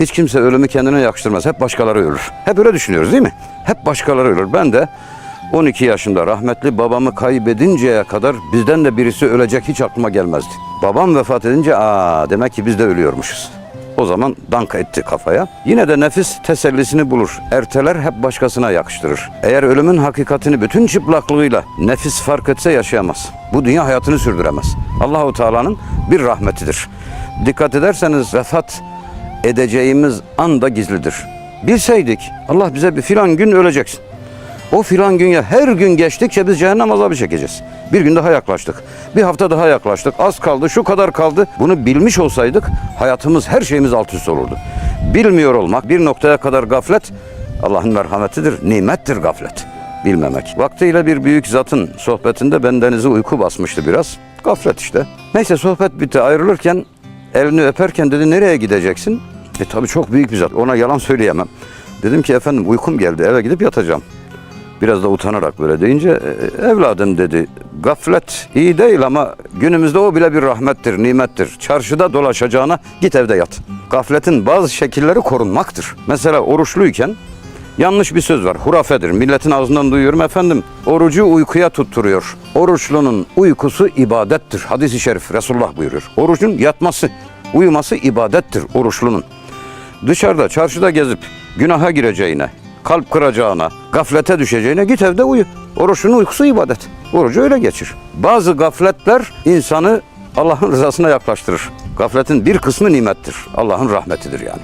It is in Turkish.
Hiç kimse ölümü kendine yakıştırmaz. Hep başkaları ölür. Hep öyle düşünüyoruz değil mi? Hep başkaları ölür. Ben de 12 yaşında rahmetli babamı kaybedinceye kadar bizden de birisi ölecek hiç aklıma gelmezdi. Babam vefat edince aa demek ki biz de ölüyormuşuz. O zaman dank etti kafaya. Yine de nefis tesellisini bulur. Erteler hep başkasına yakıştırır. Eğer ölümün hakikatini bütün çıplaklığıyla nefis fark etse yaşayamaz. Bu dünya hayatını sürdüremez. Allahu Teala'nın bir rahmetidir. Dikkat ederseniz vefat edeceğimiz anda gizlidir. Bilseydik Allah bize bir filan gün öleceksin. O filan gün ya her gün geçtikçe biz cehennem azabı çekeceğiz. Bir gün daha yaklaştık. Bir hafta daha yaklaştık. Az kaldı, şu kadar kaldı. Bunu bilmiş olsaydık hayatımız, her şeyimiz alt üst olurdu. Bilmiyor olmak, bir noktaya kadar gaflet Allah'ın merhametidir, nimettir gaflet. Bilmemek. Vaktiyle bir büyük zatın sohbetinde bendenizi uyku basmıştı biraz. Gaflet işte. Neyse sohbet bitti. Ayrılırken elini öperken dedi nereye gideceksin? E tabii çok büyük bir zat. Ona yalan söyleyemem. Dedim ki efendim uykum geldi eve gidip yatacağım. Biraz da utanarak böyle deyince "E, evladım dedi gaflet iyi değil ama günümüzde o bile bir rahmettir, nimettir. Çarşıda dolaşacağına git evde yat. Gafletin bazı şekilleri korunmaktır. Mesela oruçluyken yanlış bir söz var. Hurafedir. Milletin ağzından duyuyorum efendim. Orucu uykuya tutturuyor. Oruçlunun uykusu ibadettir. Hadis-i şerif Resulullah buyuruyor. Orucun yatması, uyuması ibadettir oruçlunun dışarıda çarşıda gezip günaha gireceğine, kalp kıracağına, gaflete düşeceğine git evde uyu. Oruçun uykusu ibadet. Orucu öyle geçir. Bazı gafletler insanı Allah'ın rızasına yaklaştırır. Gafletin bir kısmı nimettir. Allah'ın rahmetidir yani.